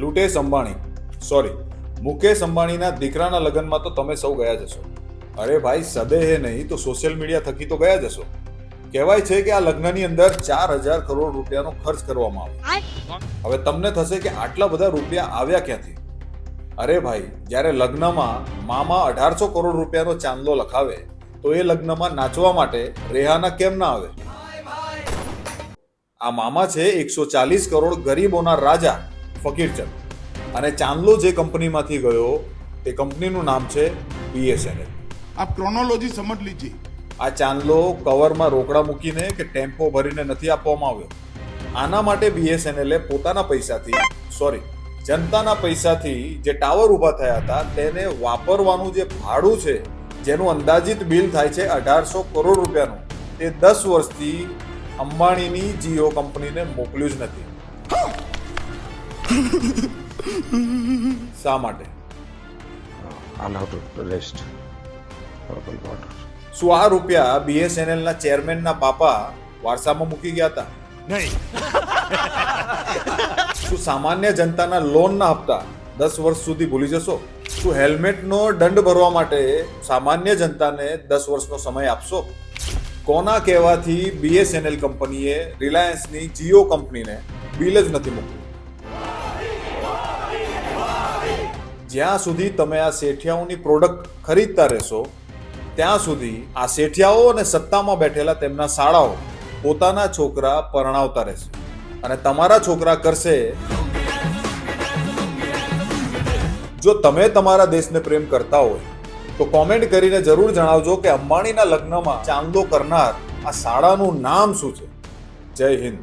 લુટેશ Ambani sorry Mukesh અંબાણીના દીકરાના લગ્નમાં તો તમે સૌ ગયા જશો અરે ભાઈ સદેહે નહીં તો સોશિયલ મીડિયા થકી તો ગયા જશો કહેવાય છે કે આ લગ્નની અંદર ચાર હજાર કરોડ રૂપિયાનો ખર્ચ કરવામાં આવ્યો હવે તમને થશે કે આટલા બધા રૂપિયા આવ્યા ક્યાંથી? અરે ભાઈ જ્યારે લગ્નમાં મામા અઢારસો કરોડ રૂપિયાનો ચાંદલો લખાવે તો એ લગ્નમાં નાચવા માટે રેહાના કેમ ના આવે? આ મામા છે એકસો ચાલીસ કરોડ ગરીબોના રાજા. ફકીરચંદ અને ચાંદલો જે કંપનીમાંથી ગયો તે કંપનીનું નામ છે બીએસએનએલ આપ ક્રોનોલોજી સમજ લીધી આ ચાંદલો કવરમાં રોકડા મૂકીને કે ટેમ્પો ભરીને નથી આપવામાં આવ્યો. આના માટે બીએસએનએલે પોતાના પૈસાથી સોરી જનતાના પૈસાથી જે ટાવર ઊભા થયા હતા તેને વાપરવાનું જે ભાડું છે જેનું અંદાજિત બિલ થાય છે અઢારસો કરોડ રૂપિયાનું તે દસ વર્ષથી અંબાણીની જીઓ કંપનીને મોકલ્યું જ નથી. શા માટે. શું આ રૂપિયા બીએસએનએલ ના ચેરમેન ના પાપા વારસામાં મૂકી ગયા હતા? નહીં. શું સામાન્ય જનતાના લોનના હપ્તા દસ વર્ષ સુધી ભૂલી જશો? શું હેલ્મેટનો દંડ ભરવા માટે સામાન્ય જનતાને દસ વર્ષનો સમય આપશો? કોના કહેવાથી બીએસએનએલ કંપનીએ રિલાયન્સની જીઓ કંપનીને બિલ જ નથી મૂક્યું? જ્યાં સુધી તમે આ શેઠિયાઓની પ્રોડક્ટ ખરીદતા રહેશો, ત્યાં સુધી આ શેઠિયાઓ અને સત્તામાં બેઠેલા તેમના શાળાઓ પોતાના છોકરા પરણાવતા રહેશે. અને તમારા છોકરા કરશે, જો તમે તમારા દેશને પ્રેમ કરતા હોય, તો કોમેન્ટ કરીને જરૂર જણાવજો કે અંબાણીના લગ્નમાં ચાંદો કરનાર આ શાળાનું નામ શું છે? જય હિન્દ.